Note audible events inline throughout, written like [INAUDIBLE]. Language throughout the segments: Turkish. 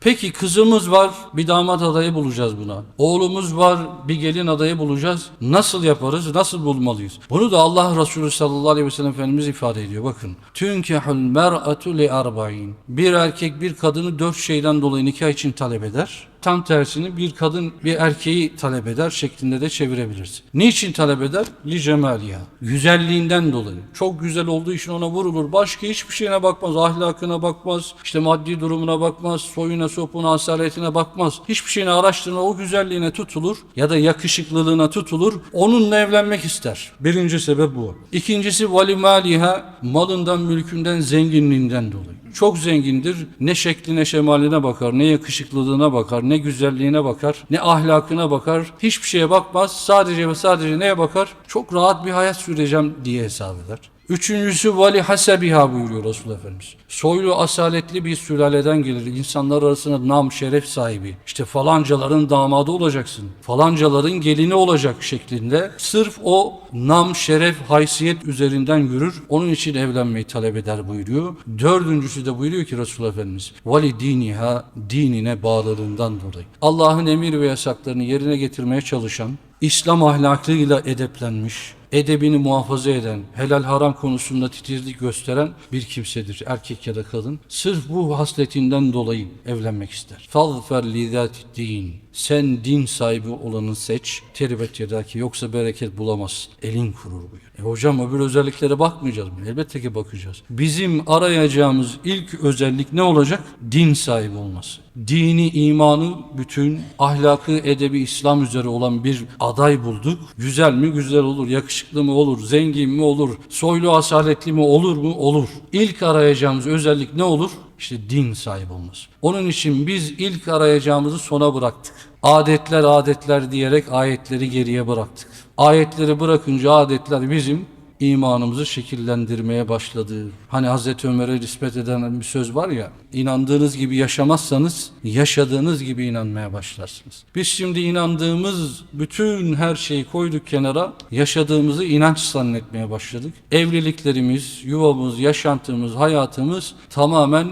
Peki kızımız var bir damat adayı bulacağız buna. Oğlumuz var bir gelin adayı bulacağız. Nasıl yaparız? Nasıl bulmalıyız? Bunu da Allah Resulü sallallahu aleyhi ve sellem Efendimiz ifade ediyor. Bakın. Tünkehul mer'atu li arba'in. Bir erkek bir kadını dört şeyden dolayı nikah için talep eder. Tam tersini bir kadın bir erkeği talep eder şeklinde de çevirebiliriz. Niçin talep eder? Li cemaliha. Güzelliğinden dolayı. Çok güzel olduğu için ona vurulur. Başka hiçbir şeyine bakmaz. Ahlakına bakmaz. işte maddi durumuna bakmaz. Soyuna, sopuna, asaletine bakmaz. Hiçbir şeyini araştırma o güzelliğine tutulur ya da yakışıklılığına tutulur. Onunla evlenmek ister. Birinci sebep bu. İkincisi vali maliha malından, mülkünden, zenginliğinden dolayı. Çok zengindir. Ne şekline, şemaline bakar, ne yakışıklılığına bakar, ne güzelliğine bakar, ne ahlakına bakar. Hiçbir şeye bakmaz. Sadece ve sadece neye bakar? Çok rahat bir hayat süreceğim diye hesap eder. Üçüncüsü vali hasebiha buyuruyor Resulullah Efendimiz. Soylu asaletli bir sülaleden gelir. İnsanlar arasında nam şeref sahibi. İşte falancaların damadı olacaksın. Falancaların gelini olacak şeklinde. Sırf o nam şeref haysiyet üzerinden yürür. Onun için evlenmeyi talep eder buyuruyor. Dördüncüsü de buyuruyor ki Resulullah Efendimiz. Vali diniha dinine bağlılığından dolayı. Allah'ın emir ve yasaklarını yerine getirmeye çalışan, İslam ahlakıyla edeplenmiş, edebini muhafaza eden, helal haram konusunda titizlik gösteren bir kimsedir. Erkek ya da kadın. Sırf bu hasletinden dolayı evlenmek ister. Fazfer lidati din. Sen din sahibi olanı seç. Teribet yedaki yoksa bereket bulamazsın. Elin kurur buyur. E hocam öbür özelliklere bakmayacağız mı? Elbette ki bakacağız. Bizim arayacağımız ilk özellik ne olacak? Din sahibi olması. Dini, imanı, bütün ahlakı, edebi, İslam üzere olan bir aday bulduk. Güzel mi? Güzel olur. Yakışıklı mı? Olur. Zengin mi? Olur. Soylu, asaletli mi? Olur mu? Olur. İlk arayacağımız özellik ne olur? İşte din sahibi olması. Onun için biz ilk arayacağımızı sona bıraktık. Adetler adetler diyerek ayetleri geriye bıraktık. Ayetleri bırakınca adetler bizim imanımızı şekillendirmeye başladı. Hani Hazreti Ömer'e nispet eden bir söz var ya, inandığınız gibi yaşamazsanız yaşadığınız gibi inanmaya başlarsınız. Biz şimdi inandığımız bütün her şeyi koyduk kenara, yaşadığımızı inanç zannetmeye başladık. Evliliklerimiz, yuvamız, yaşantımız, hayatımız tamamen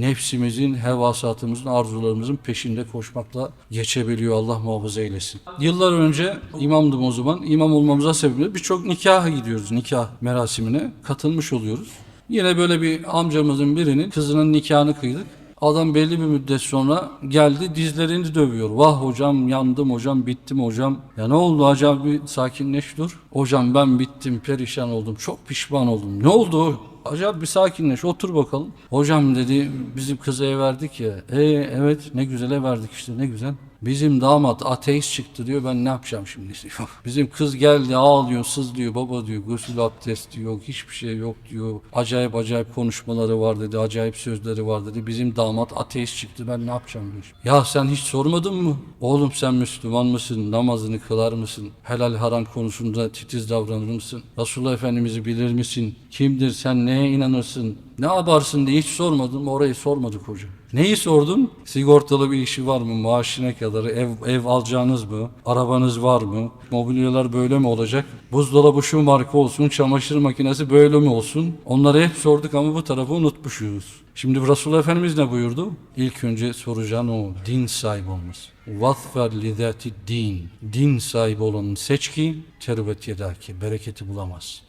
nefsimizin, hevasatımızın, arzularımızın peşinde koşmakla geçebiliyor. Allah muhafaza eylesin. Yıllar önce imamdım o zaman. İmam olmamıza sebebi birçok nikaha gidiyoruz. Nikah merasimine katılmış oluyoruz. Yine böyle bir amcamızın birinin kızının nikahını kıydık. Adam belli bir müddet sonra geldi dizlerini dövüyor. Vah hocam yandım hocam bittim hocam. Ya ne oldu hocam bir sakinleş dur. Hocam ben bittim perişan oldum çok pişman oldum. Ne oldu? Acaba bir sakinleş otur bakalım. Hocam dedi bizim kızı ev verdik ya. E evet ne güzel ev verdik işte ne güzel. Bizim damat ateist çıktı diyor ben ne yapacağım şimdi [LAUGHS] diyor. Bizim kız geldi ağlıyor sızlıyor baba diyor gusül abdesti yok hiçbir şey yok diyor. Acayip acayip konuşmaları var dedi acayip sözleri var dedi. Bizim damat ateist çıktı ben ne yapacağım diyor. Ya sen hiç sormadın mı? Oğlum sen Müslüman mısın? Namazını kılar mısın? Helal haram konusunda titiz davranır mısın? Resulullah Efendimiz'i bilir misin? Kimdir sen neye inanırsın? Ne yaparsın diye hiç sormadım? Orayı sormadık hocam. Neyi sordun? Sigortalı bir işi var mı? Maaşı ne kadar? Ev, ev alacağınız mı? Arabanız var mı? Mobilyalar böyle mi olacak? Buzdolabı şu marka olsun, çamaşır makinesi böyle mi olsun? Onları hep sorduk ama bu tarafı unutmuşuz. Şimdi Resulullah Efendimiz ne buyurdu? İlk önce soracağın o din sahibi olması. Vatfer lidati din. Din sahibi olanı seç ki tervet yedaki bereketi bulamaz.